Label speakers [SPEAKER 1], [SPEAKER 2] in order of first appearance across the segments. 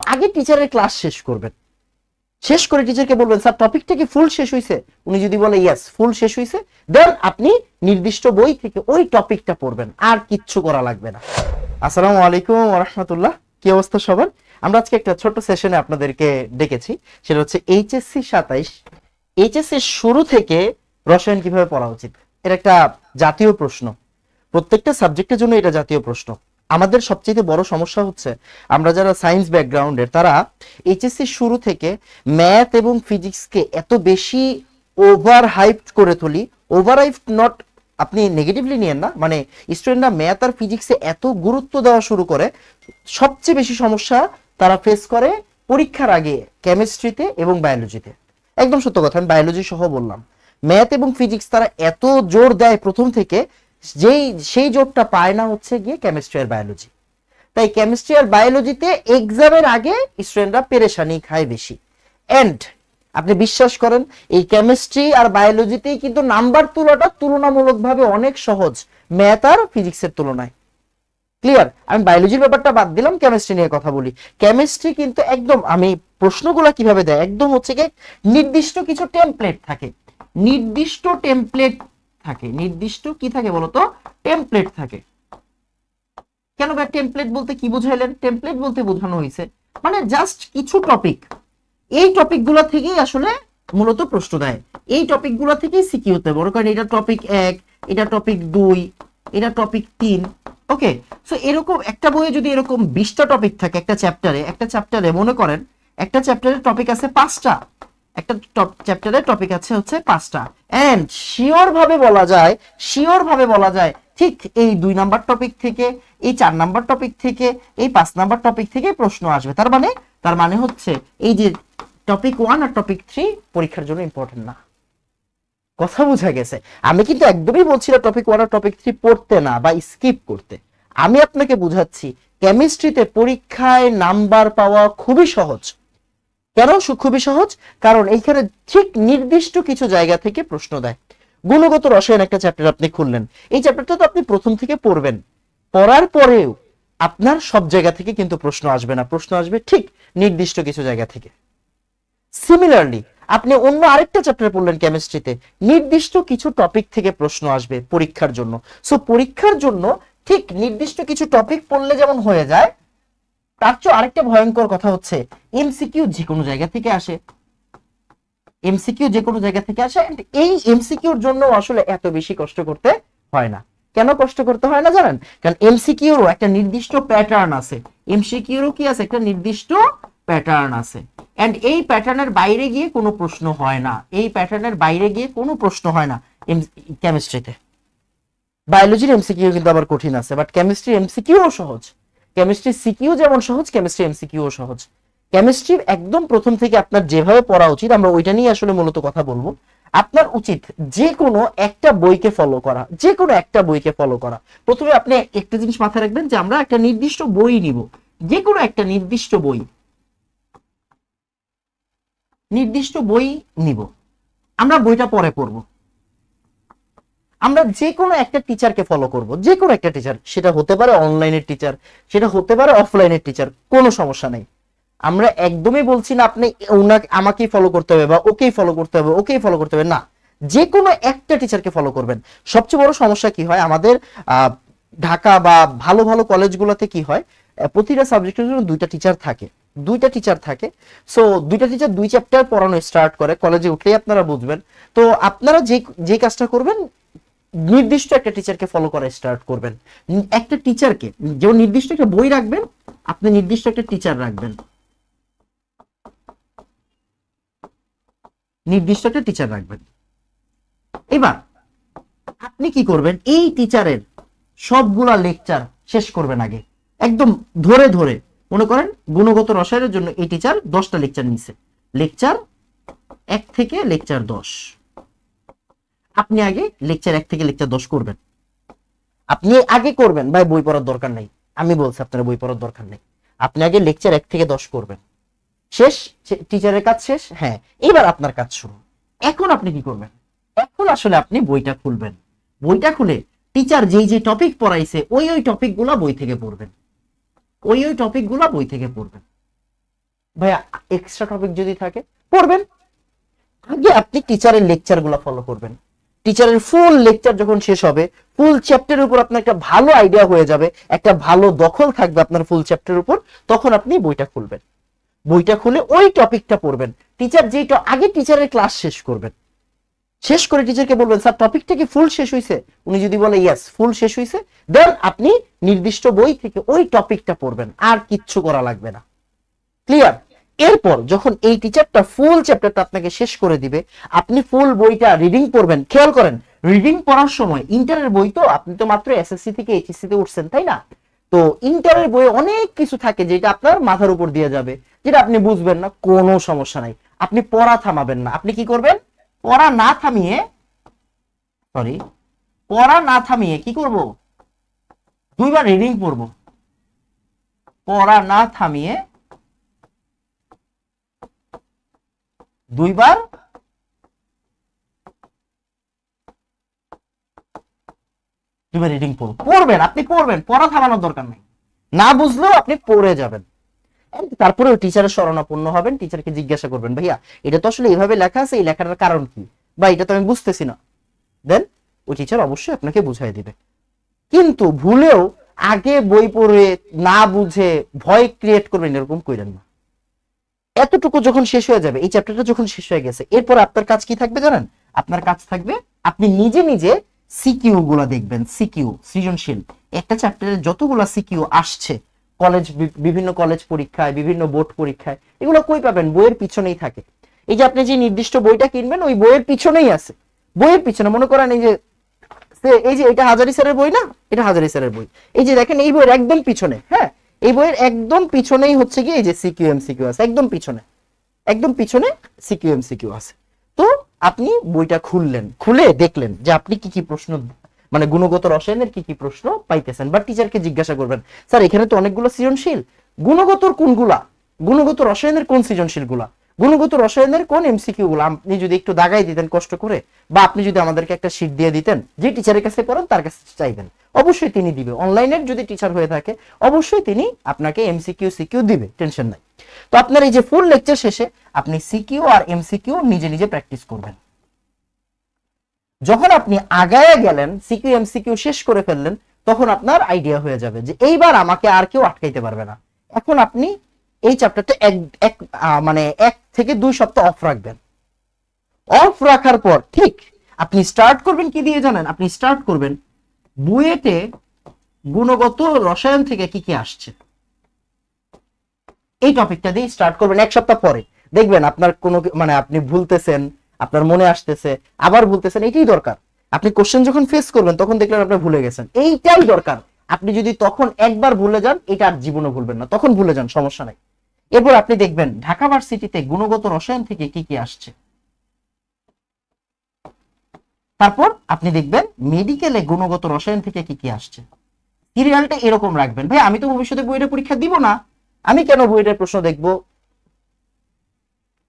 [SPEAKER 1] আগে টিচারের ক্লাস শেষ করবেন। শেষ করে টিচারকে বলবেন স্যার টপিকটা কি ফুল শেষ হয়েছে উনি যদি বলে ইয়েস ফুল শেষ হয়েছে দেন আপনি নির্দিষ্ট বই থেকে ওই টপিকটা পড়বেন, আর কিচ্ছু করা লাগবে না। আসসালামু আলাইকুম রহমতুল্লাহ। কি অবস্থা সবার? আমরা আজকে একটা ছোট্ট সেশনে আপনাদেরকে ডেকেছি। সেটা হচ্ছে এইচএসসি সাতাইশ। এইচএসসি শুরু থেকে রসায়ন কীভাবে পড়া উচিত? এটা একটা জাতীয় প্রশ্ন। প্রত্যেকটা সাবজেক্টের জন্য এটা জাতীয় প্রশ্ন। আমাদের সবচেয়ে বড় সমস্যা হচ্ছে, আমরা যারা সায়েন্স ব্যাকগ্রাউন্ডের তারা এইচএসসি শুরু থেকে ম্যাথ এবং ফিজিক্সকে এত বেশি ওভার হাইপ করে তুলি ওভার হাইপ নট আপনি নেগেটিভলি নিয়েন না মানে স্টুডেন্টরা ম্যাথ আর ফিজিক্সে এত গুরুত্ব দেওয়া শুরু করে, সবচেয়ে বেশি সমস্যা তারা ফেস করে পরীক্ষার আগে কেমিস্ট্রিতে এবং বায়োলজিতে একদম সত্য কথা, আমি বায়োলজি সহ বললাম। ম্যাথ এবং ফিজিক্স তারা এত জোর দেয় প্রথম থেকে যেই, সেই জোরটা পায় না হচ্ছে গিয়ে কেমিস্ট্রি আর বায়োলজি তাই কেমিস্ট্রি আর বায়োলজিতে এক্সামের আগে স্টুডেন্টরা পেরেশানি খায় বেশি। এন্ড আপনি বিশ্বাস করেন, এই কেমিস্ট্রি আর বায়োলজিতেই কিন্তু নাম্বার তোলাটা তুলনামূলকভাবে অনেক সহজ ম্যাথ আর ফিজিক্সের তুলনায়। ক্লিয়ার আমি বায়োলজির ব্যাপারটা বাদ দিলাম কেমিস্ট্রি নিয়ে কথা বলি। কেমিস্ট্রি কিন্তু একদম, আমি প্রশ্নগুলো কীভাবে দেয়? একদম হচ্ছে কি নির্দিষ্ট কিছু টেমপ্লেট থাকে। নির্দিষ্ট টেমপ্লেট থাকে? নির্দিষ্ট কি থাকে বলতো? টেমপ্লেট থাকে। কেন ভাই টেমপ্লেট বলতে কি বুঝাইলেন? টেমপ্লেট বলতে বোঝানো হয়েছে। মানে জাস্ট কিছু টপিক এই টপিকগুলো থেকেই আসলে মূলত প্রশ্ন দেয়। এই টপিকগুলো থেকেই সিকিউতে বড় কারণ এটা টপিক এক, এটা টপিক দুই, এটা টপিক তিন। ওকে সো এরকম একটা বইয়ে যদি এরকম বিশটা টপিক থাকে, একটা চ্যাপ্টারে একটা চ্যাপ্টারে মনে করেন, একটা চ্যাপ্টারের টপিক আছে পাঁচটা। একটা চ্যাপ্টারে টপিক আছে হচ্ছে পাঁচটা। এন্ড শিওর ভাবে বলা যায় শিওর ভাবে বলা যায়, ঠিক এই দুই নাম্বার টপিক থেকে, এই চার নাম্বার টপিক থেকে, এই পাঁচ নাম্বার টপিক থেকে প্রশ্ন আসবে। তার মানে তার মানে হচ্ছে এই যে টপিক ওয়ান আর টপিক থ্রি পরীক্ষার জন্য ইম্পর্টেন্ট না। কথা বোঝা গেছে। আমি কিন্তু একদমই বলছি না টপিক ওয়ান আর টপিক থ্রি পড়তে না বা স্কিপ করতে। আমি আপনাকে বুঝাচ্ছি কেমিস্ট্রিতে পরীক্ষায় নাম্বার পাওয়া খুবই সহজ। কেন? খুবই সহজ কারণ এইখানে ঠিক নির্দিষ্ট কিছু জায়গা থেকে প্রশ্ন দেয়। গুণগত রসায়ন একটা চ্যাপ্টার আপনি খুললেন। এই চ্যাপ্টারটা তো আপনি প্রথম থেকে পড়বেন। পড়ার পরেও আপনার সব জায়গা থেকে কিন্তু প্রশ্ন আসবে না। প্রশ্ন আসবে ঠিক নির্দিষ্ট কিছু জায়গা থেকে। সিমিলারলি আপনি অন্য আরেকটা চ্যাপ্টার পড়লেন কেমিস্ট্রিতে নির্দিষ্ট কিছু টপিক থেকে প্রশ্ন আসবে পরীক্ষার জন্য। সো পরীক্ষার জন্য ঠিক নির্দিষ্ট কিছু টপিক পড়লে যেমন হয়ে যায় তার চেয়ে আরেকটা ভয়ঙ্কর কথা হচ্ছে এমসিকিউ যে কোনো জায়গা থেকে আসে। এমসিকিউ যে কোনো জায়গা থেকে আসে এই এমসিকিউর জন্য আসলে এত বেশি কষ্ট করতে হয় না। কেন কষ্ট করতে হয় না জানেন? কারণ এমসিকিউরও একটা নির্দিষ্ট প্যাটার্ন আছে। এমসিকিউরও কি আছে? একটা নির্দিষ্ট প্যাটার্ন আছে। এন্ড এই প্যাটার্নের বাইরে গিয়ে কোনো প্রশ্ন হয় না। এই প্যাটার্নের বাইরে গিয়ে কোনো প্রশ্ন হয় না কেমিস্ট্রিতে বায়োলজির এমসিকিউ কিন্তু আবার কঠিন আছে বাট কেমিস্ট্রি এমসিকিউও সহজ। কেমিস্ট্রি সিকিউ যেমন সহজ কেমিস্ট্রি এমসিকিউও সহজ। কেমিস্ট্রি একদম প্রথম থেকে আপনার যেভাবে পড়া উচিত, আমরা ওইটা নিয়ে আসলে মূলত কথা বলব। আপনার উচিত যে কোনো একটা বইকে ফলো করা যে কোনো একটা বইকে ফলো করা। প্রথমে আপনি একটা জিনিস মাথায় রাখবেন যে আমরা একটা নির্দিষ্ট বই নিব যে কোনো একটা নির্দিষ্ট বই। নির্দিষ্ট বই নিব। আমরা বইটা পরে পড়ব। আমরা যে কোনো একটা টিচারকে ফলো করব যে কোনো একটা টিচার সেটা হতে পারে অনলাইনের টিচার সেটা হতে পারে অফলাইনের টিচার কোনো সমস্যা নেই। আমরা একদমই বলছি না, আপনি ওনাকে আমাকেই ফলো করতে হবে বা ওকেই ফলো করতে হবে, ওকেই ফলো করতে হবে, না। যে কোনো একটা টিচারকে ফলো করবেন। সবচেয়ে বড় সমস্যা কি হয়, আমাদের ঢাকা বা ভালো ভালো কলেজগুলোতে কি হয় প্রতিটা সাবজেক্টের জন্য দুইটা টিচার থাকে, দুইটা টিচার থাকে। সো দুইটা টিচার দুই চ্যাপ্টার পড়ানো স্টার্ট করে কলেজে উঠলেই আপনারা বুঝবেন। তো আপনারা যে যে কাজটা করবেন নির্দিষ্ট একটা টিচারকে ফলো করা স্টার্ট করবেন। একটা টিচারকে যেমন নির্দিষ্ট একটা বই রাখবেন, আপনি নির্দিষ্ট একটা টিচার রাখবেন। নির্দিষ্ট একটা টিচার রাখবেন। এবার, আপনি কি করবেন? এই টিচারের সবগুলা লেকচার শেষ করবেন আগে। একদম ধরে ধরে। মনে করেন, গুণগত রসায়নের জন্য এই টিচার দশটা লেকচার নিছে। লেকচার এক থেকে লেকচার দশ। আপনি আগে লেকচার এক থেকে লেকচার দশ করবেন। আপনি আগে করবেন, ভাই বই পড়ার দরকার নেই। আমি বলছি আপনার বই পড়ার দরকার নেই। আপনি আগে লেকচার এক থেকে দশ করবেন। শেষ টিচারের কাজ শেষ? হ্যাঁ এবার আপনার কাজ শুরু। এখন আপনি কি করবেন? এখন আসলে আপনি বইটা খুলবেন। বইটা খুলে টিচার যেই যে টপিক পড়াইছে, ওই ওই টপিকগুলা বই থেকে পড়বেন। ওই ওই টপিকগুলা বই থেকে পড়বেন। ভাইয়া এক্সট্রা টপিক যদি থাকে, পড়বেন। আগে আপনি টিচারের লেকচারগুলো ফলো করবেন। টিচারের ফুল লেকচার যখন শেষ হবে ফুল চ্যাপ্টারের উপর আপনার একটা ভালো আইডিয়া হয়ে যাবে, একটা ভালো দখল থাকবে আপনার ফুল চ্যাপ্টারের উপর, তখন আপনি বইটা খুলবেন। বইটা খুলে ওই টপিকটা পড়বেন। টিচার যেটা আগে টিচারের ক্লাস শেষ করবেন। শেষ করে টিচারকে বলবেন স্যার টপিকটা কি ফুল শেষ হয়েছে উনি যদি বলে ইয়েস ফুল শেষ হয়েছে দেন আপনি নির্দিষ্ট বই থেকে ওই টপিকটা পড়বেন। আর কিচ্ছু করা লাগবে না। ক্লিয়ার এরপর যখন এই টিচারটা ফুল চ্যাপ্টারটা আপনাকে শেষ করে দিবে, আপনি ফুল বইটা রিডিং পড়বেন। খেয়াল করেন রিডিং পড়ার সময় ইন্টারের বই তো আপনি তো মাত্র এসএসসি থেকে এইচএসসি তে উঠছেন, তাই না? তো ইন্টারের বইয়ে অনেক কিছু থাকে যেটা আপনার মাথার উপর দিয়ে যাবে, যেটা আপনি বুঝবেন না, কোনো সমস্যা নাই। আপনি পড়া থামাবেন না। আপনি কি করবেন? পড়া না থামিয়ে সরি পড়া না থামিয়ে কি করব? দুইবার রিডিং পড়ব। পড়া না থামিয়ে দুইবার। দুইবার রিডিং পড়ুন। পড়বেন, আপনি পড়বেন, পড়া থামানোর দরকার নেই। না বুঝলেও আপনি পড়ে যাবেন। তারপরে টিচারের হবেন টিচারকে জিজ্ঞাসা করবেন, ভাইয়া, এটা তো আসলে এইভাবে লেখা আছে, এই লেখাটার কারণ কি? বা এটা তো আমি বুঝতেছি না। দেন ওই টিচার অবশ্যই আপনাকে বুঝাই দিবে। কিন্তু ভুলেও আগে বই পড়ে না বুঝে ভয় ক্রিয়েট করবেন, এরকম কইরেন না। এতটুকু যখন শেষ হয়ে যাবে, এই চ্যাপ্টারটা যখন শেষ হয়ে গেছে, এরপর আপনার কাজ কি থাকবে জানেন? আপনার কাজ থাকবে, আপনি নিজে নিজে সিকিউ গুলা দেখবেন সিকিউ সৃজনশীল। একটা চ্যাপ্টারে যতগুলা সিকিউ আসছে কলেজ বিভিন্ন কলেজ পরীক্ষায়, বিভিন্ন বোর্ড পরীক্ষায়, এগুলো কই পাবেন? বইয়ের পিছনেই থাকে। এই যে আপনি যে নির্দিষ্ট বইটা কিনবেন, ওই বইয়ের পিছনেই আছে। বইয়ের পিছনে, মনে করেন এই যে এই যে, এটা হাজারি স্যারের বই না? এটা হাজারি স্যারের বই। এই যে দেখেন, এই বইয়ের একদম পিছনে হ্যাঁ? এই বইয়ের একদম পিছনেই হচ্ছে কি এই যে সিকিউ আছে একদম পিছনে। একদম পিছনে সিকিউ আছে তো আপনি বইটা খুললেন, খুলে দেখলেন যে আপনি কি কি প্রশ্ন মানে গুণগত রসায়নের কি কি প্রশ্ন পাইতেছেন বা টিচারকে জিজ্ঞাসা করবেন, স্যার, এখানে তো অনেকগুলো সৃজনশীল। গুণগতর কোনগুলা? গুণগত রসায়নের কোন সৃজনশীলগুলা গুণগত রসায়নের কোন এমসিকিউ গুলো আপনি যদি একটু দাগাই দিতেন, কষ্ট করে, বা আপনি যদি আমাদেরকে একটা শীট দিয়ে দিতেন, যে টিচারের কাছে পড়েন, তার কাছে চাইবেন অবশ্যই তিনি দিবে। অনলাইনের যদি টিচার হয়ে থাকে, অবশ্যই তিনি আপনাকে এমসিকিউ সিকিউ দিবে টেনশন নাই। তো আপনার এই যে ফুল লেকচার শেষে, আপনি সিকিউ আর এমসিকিউ নিজে নিজে প্র্যাকটিস করবেন। যখন আপনি আগায় গেলেন সিকিউ এমসিকিউ শেষ করে ফেললেন, তখন আপনার আইডিয়া হয়ে যাবে যে এইবার আমাকে আর কেউ আটকাইতে পারবে না। এখন আপনি এই চ্যাপ্টারটা এক এক মানে এক থেকে দুই সপ্তাহ অফ রাখবেন। অফ রাখার পর, ঠিক, আপনি স্টার্ট করবেন কি দিয়ে জানেন? আপনি স্টার্ট করবেন বুয়েটে গুণগত রসায়ন থেকে কি কি আসছে। এই টপিকটা দিয়ে স্টার্ট করবেন এক সপ্তাহ পরে। দেখবেন আপনার কোনো মানে আপনি ভুলতেছেন, আপনার মনে আসতেছে, আবার ভুলতেছেন, এটাই দরকার। আপনি কোশ্চেন যখন ফেস করবেন, তখন দেখলেন আপনি ভুলে গেছেন। এইটাই দরকার। আপনি যদি তখন একবার ভুলে যান, এটা আর জীবনে ভুলবেন না। তখন ভুলে যান, সমস্যা নাই। এরপর আপনি দেখবেন ঢাকা ভার্সিটিতে গুণগত রসায়ন থেকে কি কি আসছে। তারপর আপনি দেখবেন মেডিকেলে গুণগত রসায়ন থেকে কি কি আসছে। সিরিয়ালটা এরকম রাখবেন, ভাই, আমি তো ভবিষ্যতে বইটা পরীক্ষা দিব না। আমি কেন বইটার প্রশ্ন দেখব?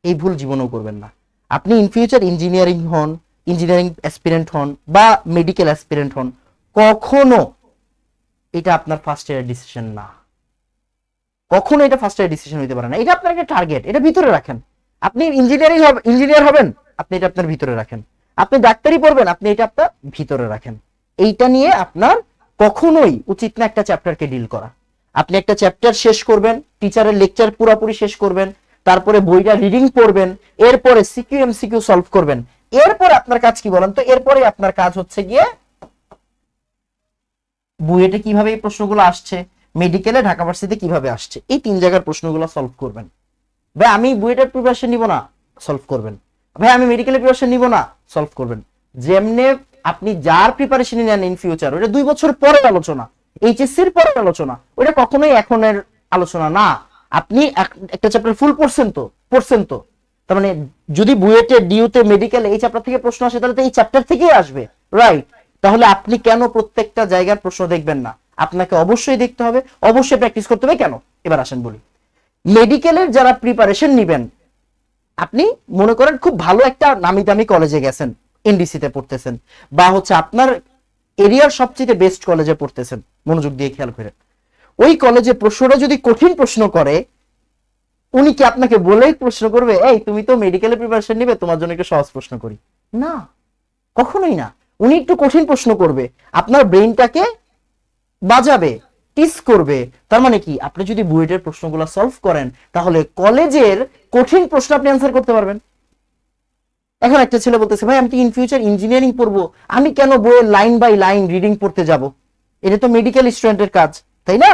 [SPEAKER 1] এই ভুল জীবনেও করবেন না। আপনি ইন ফিউচার ইঞ্জিনিয়ারিং হন ইঞ্জিনিয়ারিং অ্যাসপিরেন্ট হন বা মেডিকেল অ্যাসপিরেন্ট হন, কখনো এটা আপনার ফার্স্ট ইয়ার ডিসিশন না। কখনো এটা ফার্স্ট ইয়ার ডিসিশন হতে পারে না। এটা আপনার একটা টার্গেট এটা ভিতরে রাখেন। আপনি ইঞ্জিনিয়ারিং ইঞ্জিনিয়ার হবেন, আপনি এটা আপনার ভিতরে রাখেন। আপনি ডাক্তারি পড়বেন, আপনি এটা আপনার ভিতরে রাখেন। এইটা নিয়ে আপনার কখনোই উচিত না একটা চ্যাপ্টারকে ডিল করা। আপনি একটা চ্যাপ্টার শেষ করবেন টিচারের লেকচার পুরোপুরি শেষ করবেন, তারপরে বইটা রিডিং পড়বেন, এরপরে সিকিউ এমসিকিউ সলভ করবেন। এরপর আপনার কাজ কি বলেন তো? এরপরে আপনার কাজ হচ্ছে গিয়ে বুয়েটে কীভাবে এই প্রশ্নগুলো আসছে মেডিকেলে ঢাকা ভার্সিটিতে কীভাবে আসছে? এই তিন জায়গার প্রশ্নগুলো সলভ করবেন। ভাই, আমি বুয়েটের প্রিপারেশন নিব না সলভ করবেন। ভাই, আমি মেডিকেলের প্রিপারেশন নিব না সলভ করবেন। যেমনে আপনি যার প্রিপারেশন নেন ইন ফিউচার ওটা দুই বছর পরের আলোচনা এইচএসসির পরের আলোচনা ওটা কখনোই এখনের আলোচনা না। আপনি একটা চ্যাপ্টার ফুল পড়ছেন তো পড়ছেন তো। তার মানে যদি বুয়েটে ডিউতে মেডিকেল এই চ্যাপ্টার থেকে প্রশ্ন আসে, তাহলে তো এই চ্যাপ্টার থেকেই আসবে রাইট তাহলে আপনি কেন প্রত্যেকটা জায়গার প্রশ্ন দেখবেন না? আপনাকে অবশ্যই দেখতে হবে, অবশ্যই প্র্যাকটিস করতে হবে। কেন? এবার আসেন বলি। মেডিকেলের যারা প্রিপারেশন নিবেন, আপনি মনে করেন খুব ভালো একটা নামি দামি কলেজে গেছেন এনডিসিতে পড়তেছেন, বা হচ্ছে আপনার এরিয়ার সবচেয়ে বেস্ট কলেজে পড়তেছেন, মনোযোগ দিয়ে খেয়াল করে ওই কলেজে প্রশ্নটা যদি কঠিন প্রশ্ন করে, উনি কি আপনাকে বলেই প্রশ্ন করবে, এই, তুমি তো মেডিকেলের প্রিপারেশন নিবে, তোমার জন্য একটু সহজ প্রশ্ন করি? না, কখনোই না। উনি একটু কঠিন প্রশ্ন করবে। আপনার ব্রেইনটাকে বাজাবে টিস করবে। তার মানে কি? আপনি যদি বুয়েটের প্রশ্নগুলো সলভ করেন, তাহলে কলেজের কঠিন প্রশ্ন আপনি অ্যান্সার করতে পারবেন। এখন একটা ছেলে বলতেছে, ভাই, আমি ইন ফিউচার ইঞ্জিনিয়ারিং পড়ব? আমি কেন বইয়ের লাইন বাই লাইন রিডিং পড়তে যাব? এটা তো মেডিকেল স্টুডেন্টের কাজ, তাই না?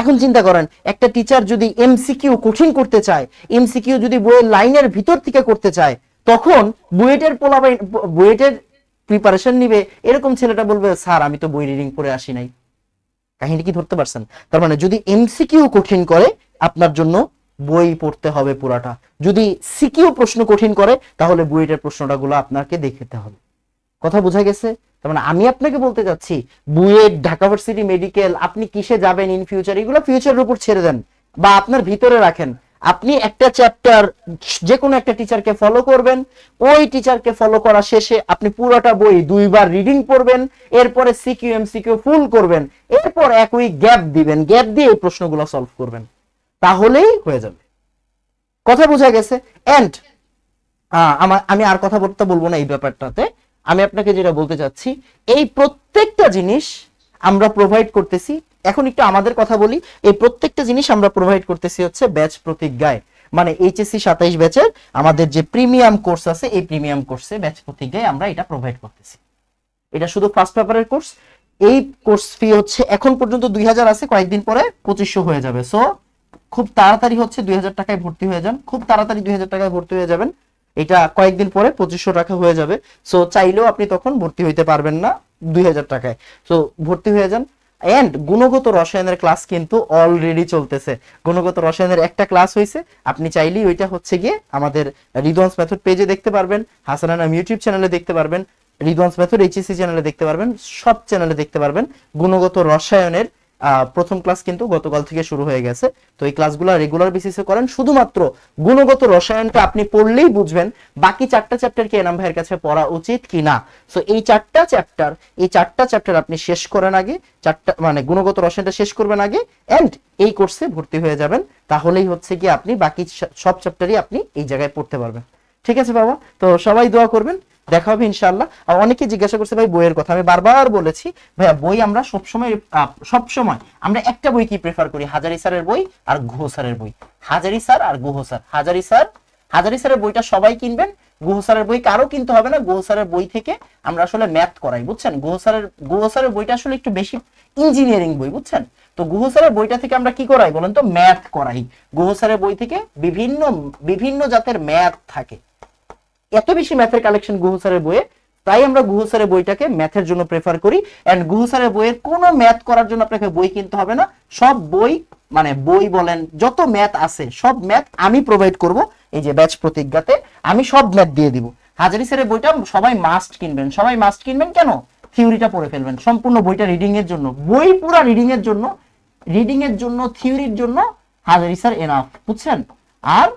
[SPEAKER 1] এখন চিন্তা করেন, একটা টিচার যদি এমসিকিউ কঠিন করতে চায় এমসিকিউ যদি বইয়ের লাইনের ভিতর থেকে করতে চায়, তখন বুয়েটের পোলাবাই বুয়েটের প্রিপারেশন নিবে। এরকম ছেলেটা বলবে, স্যার, আমি তো বই রিডিং পড়ে আসি নাই। কাহিনী কি ধরতে পারছেন? তার মানে যদি এমসিকিউ কঠিন করে, আপনার জন্য বই পড়তে হবে পুরাটা। যদি সিকিউ প্রশ্ন কঠিন করে, তাহলে বুয়েটের প্রশ্নটা গুলো আপনাকে দেখতে হবে। কথা বোঝা গেছে? তার মানে আমি আপনাকে বলতে চাচ্ছি, বুয়েট, ঢাকা ভার্সিটি মেডিকেল, আপনি কিসে যাবেন ইন ফিউচার এগুলো ফিউচারের উপর ছেড়ে দেন বা আপনার ভিতরে রাখেন। আপনি একটা চ্যাপ্টার যে কোনো একটা টিচারকে ফলো করবেন, ওই টিচারকে ফলো করা শেষে আপনি পুরোটা বই দুইবার রিডিং পড়বেন, এরপরে সিকিউ এমসিকিউ ফুল করবেন, এরপর এক উইক গ্যাপ দিবেন গ্যাপ দিয়ে এই প্রশ্নগুলো সলভ করবেন। তাহলেই হয়ে যাবে। কথা বোঝা গেছে? এন্ড আমার আমি আর কথা বলতে বলব না এই ব্যাপারটাতে। আমি আপনাকে যেটা বলতে চাচ্ছি, এই প্রত্যেকটা জিনিস আমরা প্রোভাইড করতেছি এখন একটু আমাদের কথা বলি। এই প্রত্যেকটা জিনিস আমরা প্রোভাইড করতেছি হচ্ছে ব্যাচ প্রতিজ্ঞায়। মানে এইচএসসি সাতাইশ ব্যাচের আমাদের যে প্রিমিয়াম কোর্স আছে, এই প্রিমিয়াম কোর্সে ব্যাচ প্রতিজ্ঞায় আমরা এটা প্রোভাইড করতেছি। এটা শুধু ফার্স্ট পেপারের কোর্স এই কোর্স ফি হচ্ছে এখন পর্যন্ত দুই হাজার আছে, কয়েকদিন পরে পঁচিশশো হয়ে যাবে। সো খুব তাড়াতাড়ি হচ্ছে দুই হাজার টাকায় ভর্তি হয়ে যান। খুব তাড়াতাড়ি দুই হাজার টাকায় ভর্তি হয়ে যাবেন। এটা কয়েকদিন পরে পঁচিশশো টাকা হয়ে যাবে। সো চাইলেও আপনি তখন ভর্তি হইতে পারবেন না দুই হাজার টাকায়। সো ভর্তি হয়ে যান। এন্ড গুণগত রসায়নের ক্লাস কিন্তু অলরেডি চলতেছে। গুণগত রসায়নের একটা ক্লাস হয়েছে আপনি চাইলেই ওইটা হচ্ছে গিয়ে আমাদের রিদোয়ান্স মেথড পেজে দেখতে পারবেন হাসানানাম ইউটিউব চ্যানেলে দেখতে পারবেন রিদোয়ান্স মেথড এইচএসি চ্যানেলে দেখতে পারবেন, সব চ্যানেলে দেখতে পারবেন। গুণগত রসায়নের প্রথম ক্লাস কিন্তু গতকাল থেকে শুরু হয়ে গেছে। তো এই ক্লাসগুলো রেগুলার বেসিসে করেন। শুধুমাত্র গুণগত রসায়নটা আপনি পড়লেই বুঝবেন বাকি চারটা চ্যাপ্টার কি এনাম ভাইয়ের কাছে পড়া উচিত কি না। সো এই চারটা চ্যাপ্টার এই চারটা চ্যাপ্টার আপনি শেষ করেন আগে, চারটা মানে গুণগত রসায়নটা শেষ করবেন আগে এন্ড এই কোর্সে ভর্তি হয়ে যাবেন। তাহলেই হচ্ছে কি আপনি বাকি সব চ্যাপ্টারই আপনি এই জায়গায় পড়তে পারবেন। ঠিক আছে বাবা? তো সবাই দোয়া করবেন। দেখা হবে ইনশাআল্লাহ। আর অনেকে জিজ্ঞাসা করছে, ভাই, বইয়ের কথা। আমি বারবার বলেছি, ভাইয়া, বই আমরা সবসময় সব সময় আমরা একটা বই কি প্রেফার করি? হাজারি স্যারের বই আর গুহ স্যারের বই। হাজারি স্যার আর গুহ স্যার। হাজারি স্যার, হাজারি স্যারের বইটা সবাই কিনবেন, গুহ স্যারের বই কারও কিনতে হবে না। গুহ স্যারের বই থেকে আমরা আসলে ম্যাথ করাই, বুঝছেন? গুহ স্যারের গুহ স্যারের বইটা আসলে একটু বেশি ইঞ্জিনিয়ারিং বই, বুঝছেন? তো গুহ স্যারের বইটা থেকে আমরা কি করাই বলেন তো? ম্যাথ করাই। গুহ স্যারের বই থেকে বিভিন্ন বিভিন্ন জাতের ম্যাথ থাকে। এত বেশি ম্যাথের কালেকশন গুহু স্যারের বইয়ে, তাই আমরা গুহু স্যারের বইটাকে ম্যাথের জন্য প্রেফার করি। এন্ড গুহু স্যারের বইয়ের কোনো ম্যাথ করার জন্য আপনাকে বই কিনতে হবে না। সব বই মানে বই বলেন, যত ম্যাথ আছে, সব ম্যাথ আমি প্রোভাইড করব। এই যে ব্যাচ প্রতিজ্ঞাতে আমি সব ম্যাথ দিয়ে দিব। হাজারি স্যারের বইটা সবাই মাস্ট কিনবেন। সবাই মাস্ট কিনবেন কেন? থিওরিটা পড়ে ফেলবেন। সম্পূর্ণ বইটা রিডিং এর জন্য। বই পুরা রিডিং এর জন্য। রিডিং এর জন্য থিওরির জন্য হাজারি স্যার এনাফ বুঝছেন? আর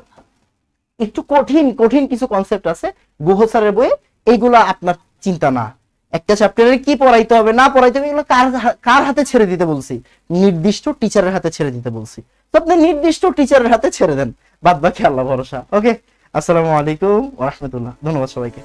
[SPEAKER 1] একটু কঠিন কঠিন কিছু কনসেপ্ট আছে। গুহ স্যারের বইয়ে এইগুলো আপনার চিন্তা না। একটা চ্যাপ্টারে কি পড়াইতে হবে, না পড়াইতে হবে, এগুলো কার কার হাতে ছেড়ে দিতে বলছি? নির্দিষ্ট টিচারের হাতে ছেড়ে দিতে বলছি। তো আপনি নির্দিষ্ট টিচারের হাতে ছেড়ে দেন। বাদ বাকি আল্লাহ ভরসা। ওকে আসসালামু আলাইকুম রহমতুল্লাহ। ধন্যবাদ সবাইকে।